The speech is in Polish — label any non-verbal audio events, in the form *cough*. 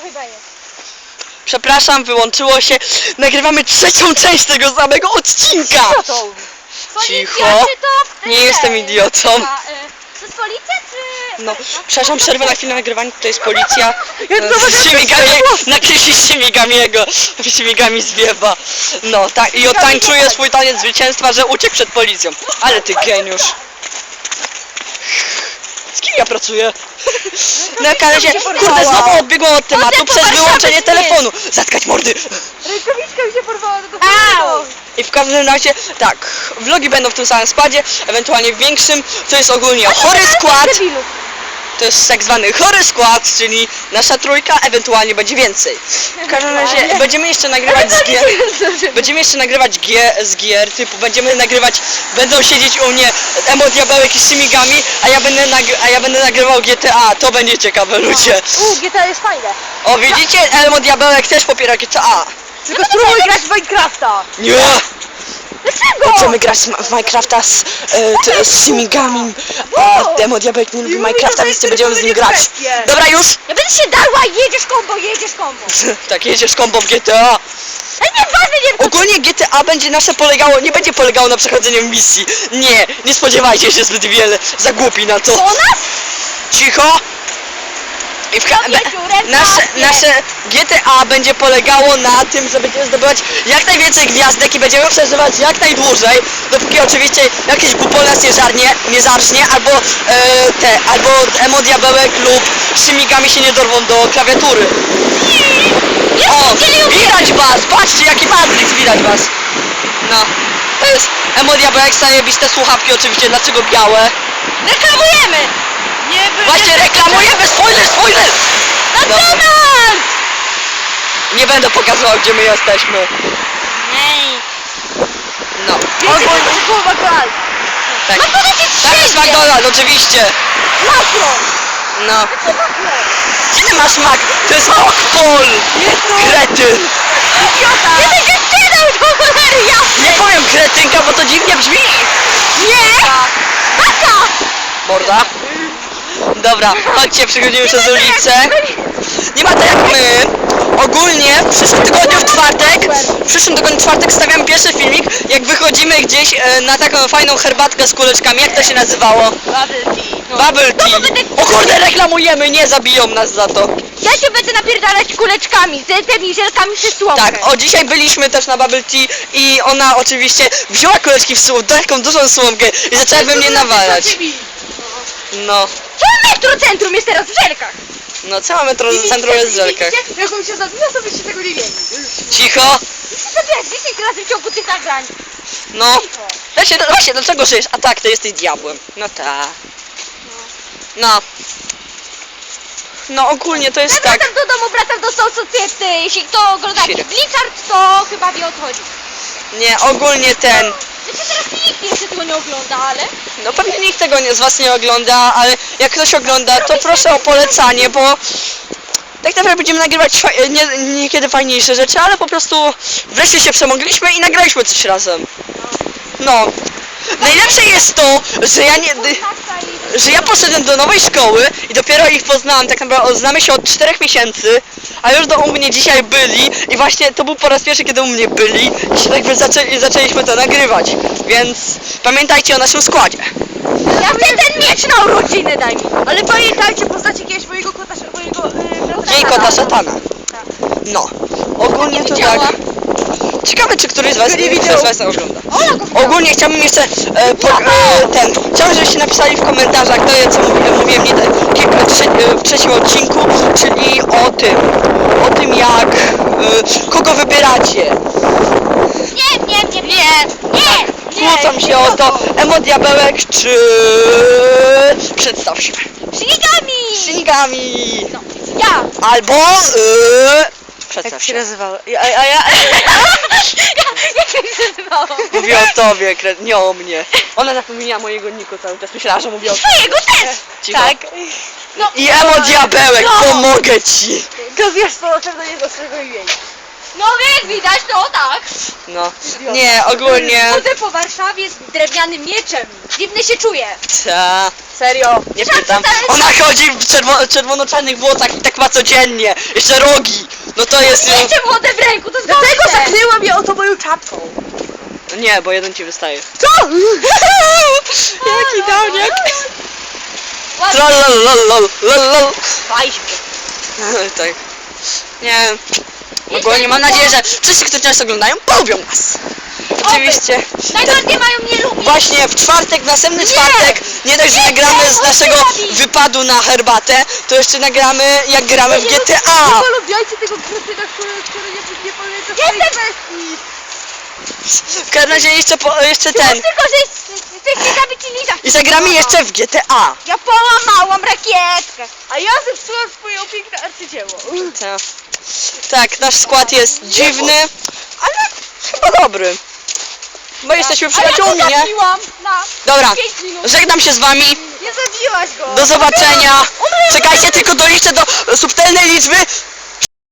To chyba jest. Przepraszam, wyłączyło się. Nagrywamy trzecią część tego samego odcinka. Idiotą. Cicho. Czy to... Nie jestem idiotą. A, e, To jest policja, czy... No, przepraszam, przerwę na chwilę nagrywanie, to jest policja. Jak zobaczę, Z Śmigami, nakreśli Śmigamiego, Śmigami zwiewa. No, tak, i otańczuje swój taniec zwycięstwa, że uciekł przed policją. Ale ty geniusz. Ja pracuję? Na razie, kurde, znowu odbiegłam od tematu przez wyłączenie telefonu. Zatkać mordy. Rękawiczka mi się porwała do Au! I w każdym razie, tak, vlogi będą w tym samym składzie, ewentualnie w większym. To jest ogólnie chory skład. To jest tak zwany chory skład, czyli nasza trójka, ewentualnie będzie więcej. W każdym razie będziemy jeszcze nagrywać z gier. Będziemy jeszcze nagrywać gier, z gier, typu będziemy nagrywać, będą siedzieć u mnie Emo Diabełek i Shimigami, a ja będę, nagry, a ja będę nagrywał GTA, to będzie ciekawe ludzie. U, GTA jest fajne. O widzicie, Emo Diabełek też popiera GTA. Tylko spróbuj grać w Minecrafta. Nie! Dlaczego? Będziemy grać w Minecrafta z, e, t, z Shimigami, a Demo Diabełek nie lubi Minecrafta, więc nie będziemy z nim grać. Dobra już! Ja będę się dała, jedziesz kombo, jedziesz kombo. *laughs* Tak, jedziesz kombo w GTA. Ale nie ważne, nie Ogólnie GTA będzie nasze polegało, nie będzie polegało na przechodzeniu misji. Nie, nie spodziewajcie się zbyt wiele, za głupi na to. Co nas? Cicho! I w ka- be- wieczórem nasze, nasze GTA będzie polegało na tym, że będziemy zdobywać jak najwięcej gwiazdek i będziemy przeżywać jak najdłużej, dopóki oczywiście jakieś głupio nas nie żarnie, nie zarżnie, albo e, te, albo emo diabełek lub szymigami się nie dorwą do klawiatury. O, widać was, patrzcie jaki Matrix, widać was. No, to jest emo diabełek, zajebiste słuchawki oczywiście, dlaczego białe? Reklamujemy! Nie Właśnie reklamujemy, spoiler, spoiler! McDonald's! Nie będę pokazywał gdzie my jesteśmy. Ej. No. To było McDonald's? Tak. McDonald's jest Tak jest wszędzie! McDonald's, oczywiście. Makro! No. Co makro? Gdzie ty masz Mac? To jest Rockpol! Kretyn! Idiota! Będziesz czytał do cholery jasnej! Nie powiem kretynka, bo to dziwnie brzmi. Nie! Baka! Morda. Dobra, chodźcie, przechodzimy przez ulicę. Nie ma tak jak my. Ogólnie w przyszłym tygodniu w czwartek, w przyszłym tygodniu w czwartek stawiam pierwszy filmik, jak wychodzimy gdzieś e, na taką fajną herbatkę z kuleczkami. Jak to się nazywało? Bubble tea. Bubble tea. O kurde, reklamujemy, nie zabiją nas za to. Ja się będę napierdalać kuleczkami, z tymi żelkami czy słomkę. Tak, o dzisiaj byliśmy też na Bubble Tea i ona oczywiście wzięła kuleczki w słom, taką dużą słomkę i zaczęła we mnie nawalać. No, Czemu metrocentrum jest teraz w żelkach? no cała metro centrum jest w żelkach. Jak on się zabija, to byście tego nie wiedzieli. Cicho, Muszę zabijać 10 razy w ciągu tych nagrań. no. Właśnie, no, właśnie, dlaczego żyjesz? A tak, to jesteś diabłem. No tak. No. No ogólnie to Ja jest tak. wracam do domu, wracam do socjety. Jeśli kto ogląda Sirek. Blizzard, to chyba wie o co chodzi. Nie, ogólnie ten. Znaczy teraz nikt jeszcze tego nie ogląda, ale... No pewnie nikt tego nie, z was nie ogląda, ale jak ktoś ogląda, to proszę o polecanie, bo tak naprawdę będziemy nagrywać fa- nie, niekiedy fajniejsze rzeczy, ale po prostu wreszcie się przemogliśmy i nagraliśmy coś razem. No. Najlepsze jest to, że ja nie, że ja poszedłem do nowej szkoły i dopiero ich poznałem, tak naprawdę znamy się od 4 miesięcy, a już do u mnie dzisiaj byli i właśnie to był po raz pierwszy, kiedy u mnie byli i się jakby zaczęli, zaczęliśmy to nagrywać, więc pamiętajcie o naszym składzie. Ja chcę ten miecz na urodziny, daj mi. Ale pamiętajcie, poznacie kiedyś mojego kota, mojego yy, kota szatana. No. Ogólnie to tak. Ciekawe czy któryś z was, Nie widział. z was ogląda. Ogólnie chciałbym jeszcze e, po, e, ten. Chciałbym, żebyście napisali w komentarzach to, co mówiłem, mówiłem nie, tak, kilka, trzy, e, w trzecim odcinku, czyli o tym. O tym jak e, kogo wybieracie. Nie, nie, nie, nie, nie, nie. Kłócą się o to Emo Diabełek czy przedstaw się. Shinigami! Shinigami. No, ja. Albo e, przedstaw się. nazywało? A, a *laughs* ja... Jak się nazywało? Mówię o tobie, kret, nie o mnie. Ona zapomniała mojego niku cały czas, myślała, że mówię o Twojego też! Cicho. Tak. No, I emo diabełek, No. pomogę ci! To wiesz, to na pewno nie do swojego imienia. No jak widać, to tak. No. Nie, ogólnie. Chodzę po Warszawie z drewnianym mieczem. Dziwny się czuję. Ta, Serio. nie pytam. Ona chodzi w czerwo czerwono-czarnych błotach i tak ma codziennie. Jeszcze rogi. No to jest już... Mieczem chodzę w ręku, to jest Dlatego zakryłam je oto moją czapką. Nie, bo jeden ci wystaje. Co? *laughs* Jaki downiak. Ładnie. Trollololololol. Fajnie. *laughs* tak. Nie. Ogólnie mam nadzieję, że wszyscy, którzy nas oglądają, polubią nas. Oczywiście. Najbardziej mają mnie lubić. Właśnie w czwartek, w następny czwartek, nie dość, że nagramy z naszego wypadu na herbatę, to jeszcze nagramy jak gramy w Nie GTA. polubiajcie tego kretyna, który, który nie, nie pamięta swojej Jestem- kwestii. W każdym razie jeszcze, po, jeszcze ten. Tylko, że chcecie zabić Liza. I zagramy jeszcze w GTA. Ja połamałam rakietkę. A ja zepsułam swoje piękne arcydzieło. Tak. Tak, nasz skład jest dziwny, ale chyba dobry. Bo jesteśmy przyjaciółmi, nie? zabiłam na Dobra, 5 minut. żegnam się z wami. Nie zabiłaś go. Do zobaczenia. Czekajcie, tylko doliczę do subtelnej liczby